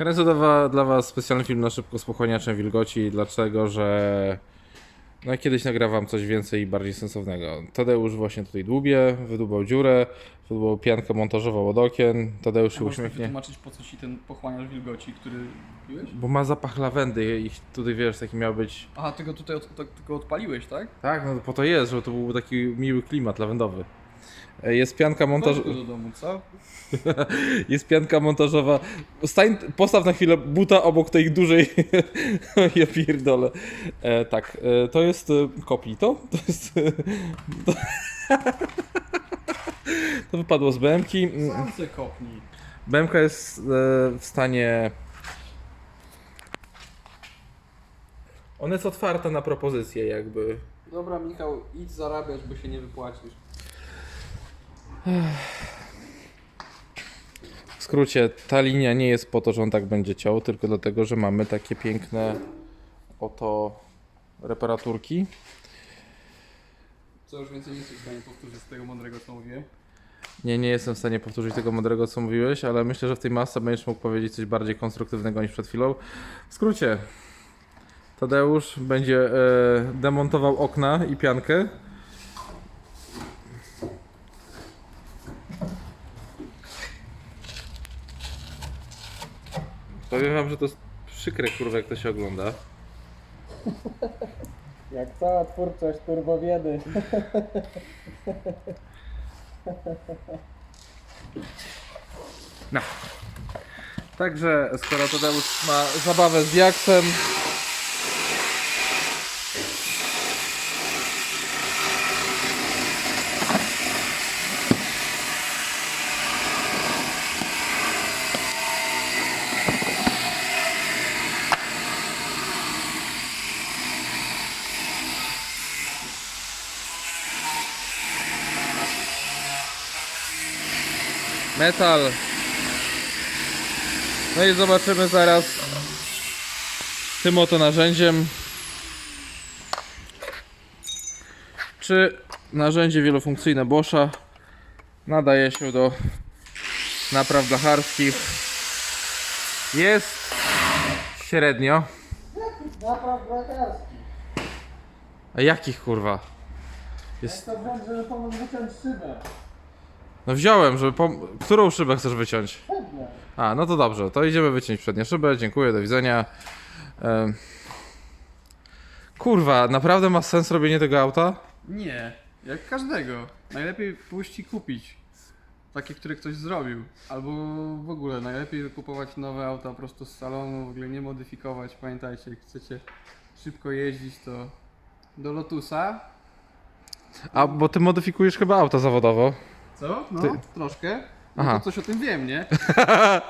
Kręcę dla, dla Was specjalny film na szybko spokojniaczem wilgoci, dlaczego, że no, kiedyś nagrywam coś więcej i bardziej sensownego. Tadeusz właśnie tutaj dłubie, wydubał dziurę, wydubał piankę montażową od okien, Tadeusz się uśmiechnie. wytłumaczyć po co ci ten pochłaniacz wilgoci, który piłeś? Bo ma zapach lawendy i tutaj wiesz, taki miał być... Aha, ty go tutaj od, tak, tylko odpaliłeś, tak? Tak, no po to jest, żeby to był taki miły klimat lawendowy. E, Jest pianka montażowa. Weź go do domu, co? Jest pianka montażowa. Stań, postaw na chwilę buta obok tej dużej. ja pierdolę. E, tak, e, to jest e, kopito. To jest. E, to, to wypadło z BMK. Sam se kopnij. BMK jest e, w stanie. Ona jest otwarta na propozycje, jakby. Dobra, Michał, idź zarabiać, bo się nie wypłacisz. W skrócie, ta linia nie jest po to, że on tak będzie ciął, tylko dlatego, że mamy takie piękne oto reparaturki. Co już więcej nie jesteś w stanie powtórzyć z tego mądrego, co mówiłem. Nie, nie jestem w stanie powtórzyć tego mądrego, co mówiłeś, ale myślę, że w tej masce będziesz mógł powiedzieć coś bardziej konstruktywnego niż przed chwilą. W skrócie, Tadeusz będzie e, demontował okna i piankę. Powiem wam, że to jest przykre, kurwa, jak to się ogląda. Jak cała twórczość turbowiedy. No. Także skoro Tadeusz ma zabawę z Jaksem. Metal. No i zobaczymy zaraz tym oto narzędziem, czy narzędzie wielofunkcyjne Boscha nadaje się do napraw blacharskich. Jest średnio. Napraw brakarski. A jakich kurwa? Jest to wziąć, żeby pomóc wyciąć szybę. No wziąłem, żeby pom... Którą szybę chcesz wyciąć? A, no to dobrze, to idziemy wyciąć przednie szybę, dziękuję, do widzenia. Em. Kurwa, naprawdę ma sens robienie tego auta? Nie, jak każdego. Najlepiej pójść i kupić. Takie, które ktoś zrobił. Albo w ogóle najlepiej kupować nowe auta prosto z salonu, w ogóle nie modyfikować. Pamiętajcie, jak chcecie szybko jeździć, to do Lotusa. A, bo ty modyfikujesz chyba auto zawodowo. Co? No, Ty- troszkę. No Aha. to coś o tym wiem, nie?